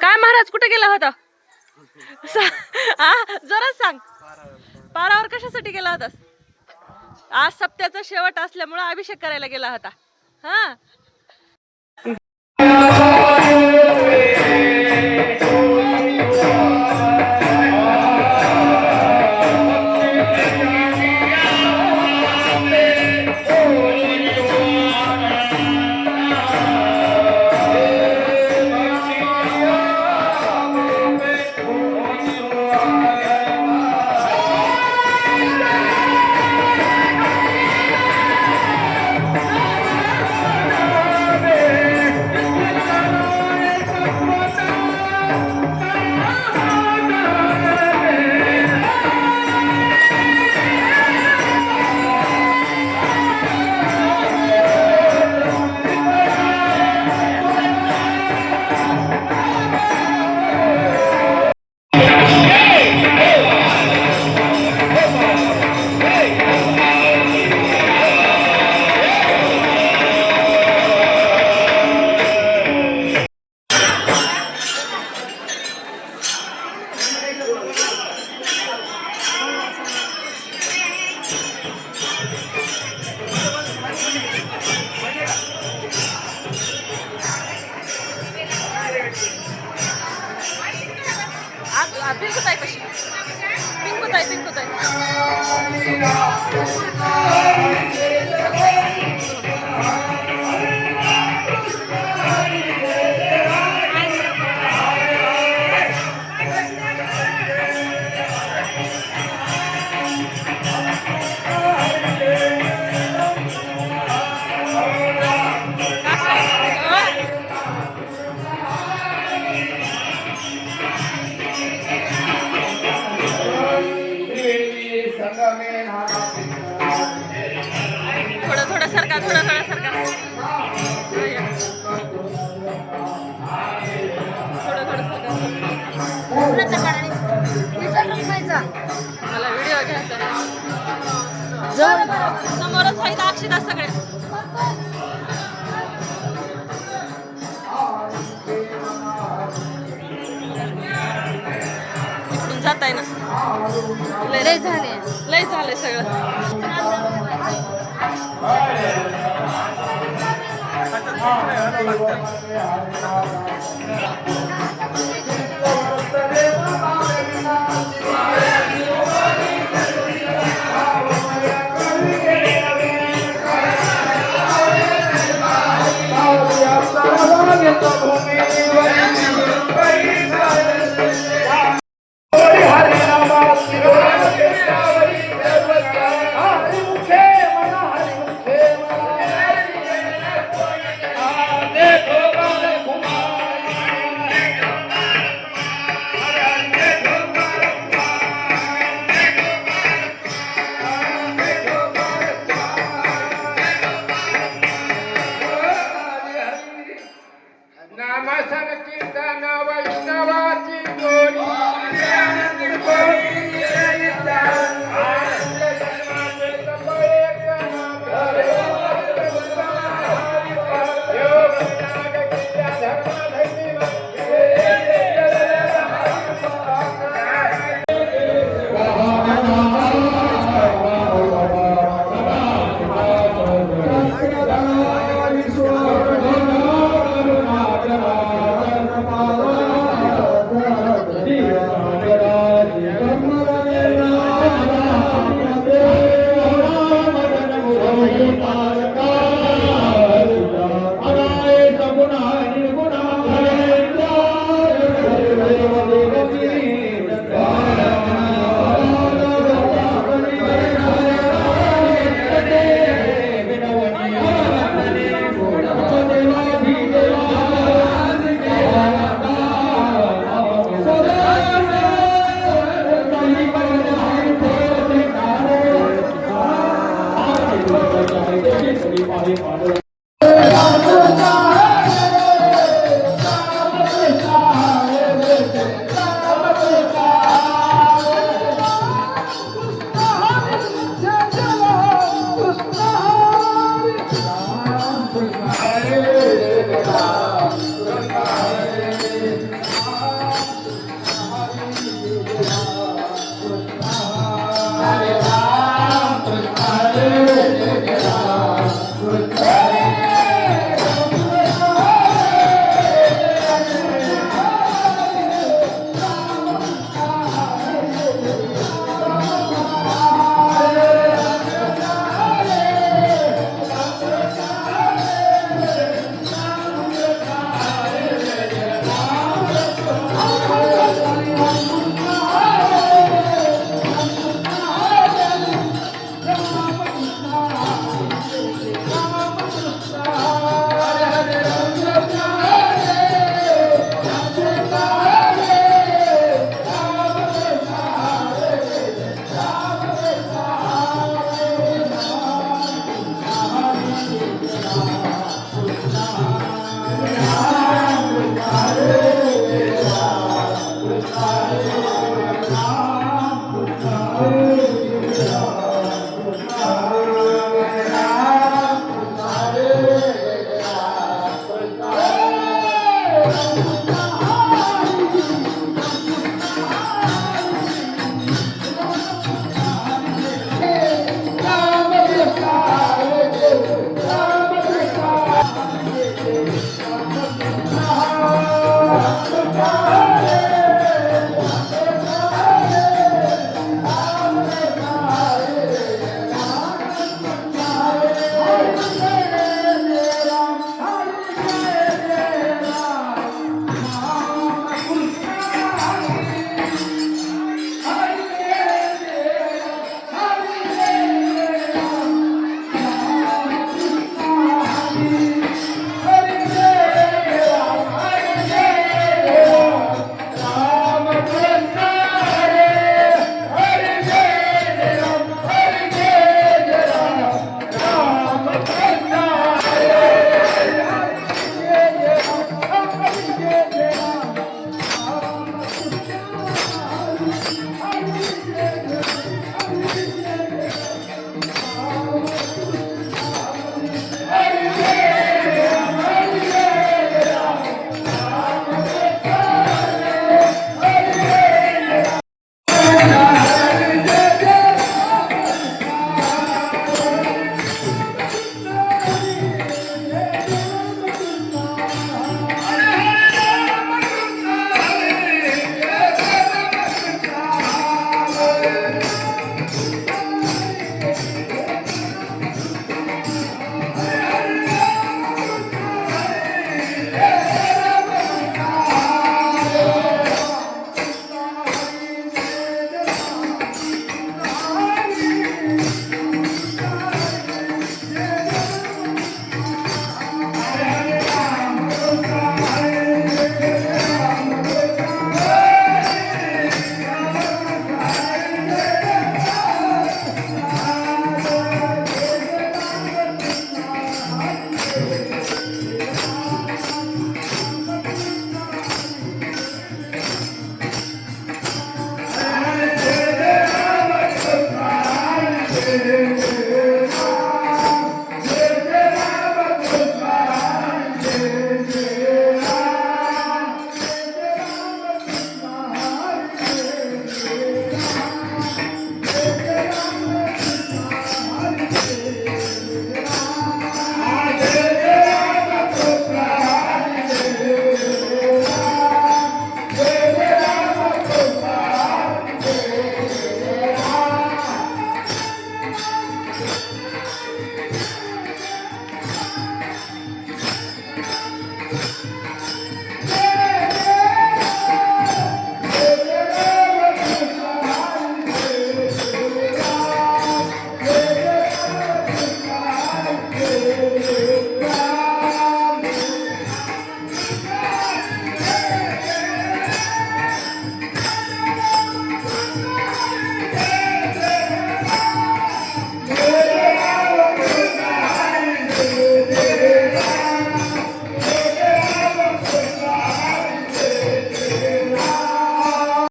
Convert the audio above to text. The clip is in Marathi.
काय महाराज कुठे गेला होता? जरा सांग. पारावर कशासाठी गेला होतास? आज सप्त्याचा शेवट असल्यामुळे अभिषेक करायला गेला होता. हा? পিন কোথায় পিন কোথায় পিন কোথায়? समोरच आहेत अक्षिता सगळे. इकडून जात आहे ना? लय झाले. लय झाले सगळं.